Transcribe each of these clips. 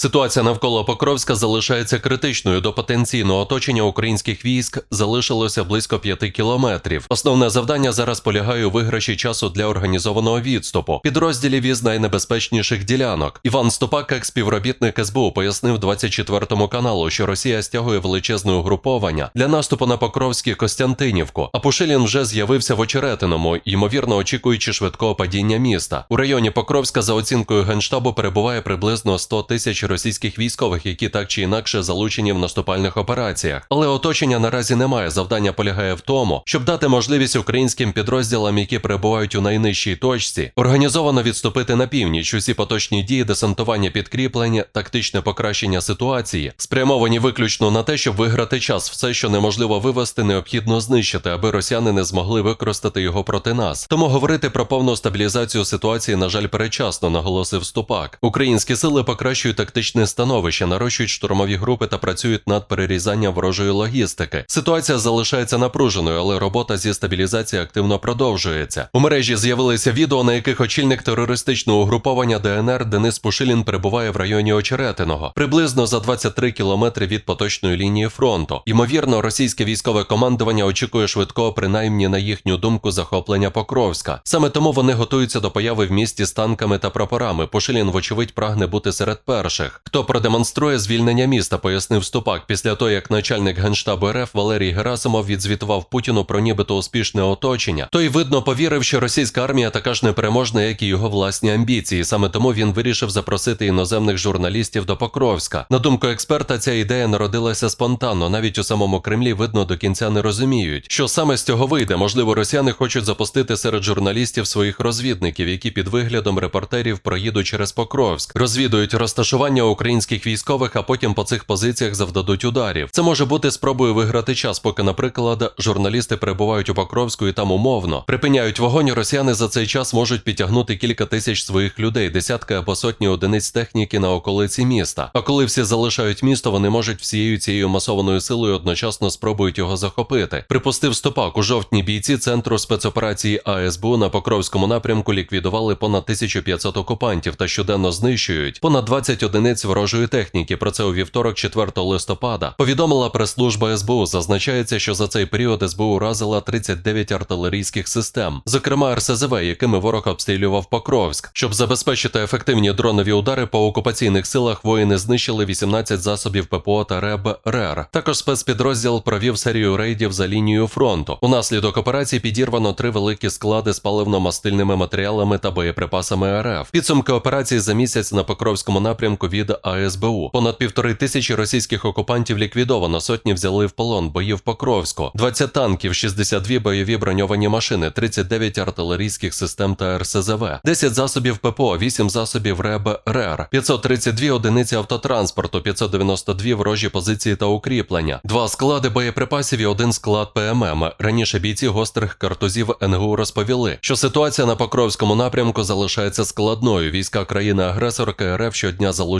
Ситуація навколо Покровська залишається критичною. До потенційного оточення українських військ залишилося близько 5 кілометрів. Основне завдання зараз полягає у виграші часу для організованого відступу. Підрозділів із найнебезпечніших ділянок. Іван Ступак, як співробітник СБУ, пояснив 24 каналу, що Росія стягує величезне угруповання для наступу на Покровський Костянтинівку. А Пушилін вже з'явився в Очеретиному, ймовірно очікуючи швидкого падіння міста. У районі Покровська, за оцінкою генштабу, перебуває приблизно 100 тисяч російських військових, які так чи інакше залучені в наступальних операціях. Але оточення наразі немає. Завдання полягає в тому, щоб дати можливість українським підрозділам, які перебувають у найнижчій точці, організовано відступити на північ. Усі поточні дії, десантування підкріплення, тактичне покращення ситуації, спрямовані виключно на те, щоб виграти час. Все, що неможливо вивести, необхідно знищити, аби росіяни не змогли використати його проти нас. Тому говорити про повну стабілізацію ситуації, на жаль, перечасно, наголосив Ступак. Українські сили покращують тактичне становище, нарощують штурмові групи та працюють над перерізанням ворожої логістики. Ситуація залишається напруженою, але робота зі стабілізації активно продовжується. У мережі з'явилися відео, на яких очільник терористичного угруповання ДНР Денис Пушилін перебуває в районі Очеретиного, приблизно за 23 кілометри від поточної лінії фронту. Ймовірно, російське військове командування очікує швидкого, принаймні на їхню думку, захоплення Покровська. Саме тому вони готуються до появи в місті з танками та прапорами. Пушилін, вочевидь, прагне бути серед перших. Хто продемонструє звільнення міста, пояснив Ступак після того, як начальник генштабу РФ Валерій Герасимов відзвітував Путіну про нібито успішне оточення. Той видно повірив, що російська армія така ж непереможна, як і його власні амбіції. Саме тому він вирішив запросити іноземних журналістів до Покровська. На думку експерта, ця ідея народилася спонтанно. Навіть у самому Кремлі видно до кінця не розуміють, що саме з цього вийде. Можливо, росіяни хочуть запустити серед журналістів своїх розвідників, які під виглядом репортерів проїдуть через Покровськ, розвідують розташування українських військових, а потім по цих позиціях завдадуть ударів. Це може бути спробою виграти час, поки, наприклад, журналісти перебувають у Покровську і там умовно припиняють вогонь. Росіяни за цей час можуть підтягнути кілька тисяч своїх людей, десятки або сотні одиниць техніки на околиці міста. А коли всі залишають місто, вони можуть всією цією масованою силою одночасно спробують його захопити. Припустив Стопак у жовтні бійці центру спецоперації АСБУ на Покровському напрямку ліквідували понад 1500 окупантів та щоденно знищують понад 20 одиниць ворожої техніки. Про це у вівторок, 4 листопада, повідомила прес-служба СБУ. Зазначається, що за цей період СБУ уразила 39 артилерійських систем, зокрема РСЗВ, якими ворог обстрілював Покровськ. Щоб забезпечити ефективні дронові удари по окупаційних силах, воїни знищили 18 засобів ППО та РЕБ РЕР. Також спецпідрозділ провів серію рейдів за лінією фронту. Унаслідок операції підірвано три великі склади з паливно-мастильними матеріалами та боєприпасами РФ. Підсумки операції за місяць на Покровському напрямку від АСБУ. Понад півтори тисячі російських окупантів ліквідовано, сотні взяли в полон, бої в Покровську, 20 танків, 62 бойові броньовані машини, 39 артилерійських систем та РСЗВ, 10 засобів ППО, 8 засобів РЕБ РЕР, 532 одиниці автотранспорту, 592 ворожі позиції та укріплення, 2 склади боєприпасів і 1 склад ПММ. Раніше бійці гострих картузів НГУ розповіли, що ситуація на Покровському напрямку залишається складною. Війська країни-агресорки РФ щодня залучають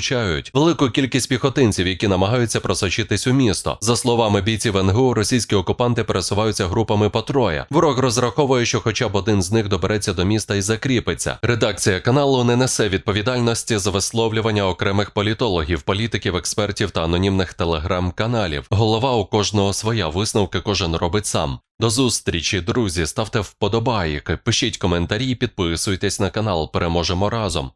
велику кількість піхотинців, які намагаються просочитись у місто. За словами бійців НГУ, російські окупанти пересуваються групами по троє. Ворог розраховує, що хоча б один з них добереться до міста і закріпиться. Редакція каналу не несе відповідальності за висловлювання окремих політологів, політиків, експертів та анонімних телеграм-каналів. Голова у кожного своя висновки кожен робить сам. До зустрічі, друзі. Ставте вподобайки, пишіть коментарі, підписуйтесь на канал. Переможемо разом.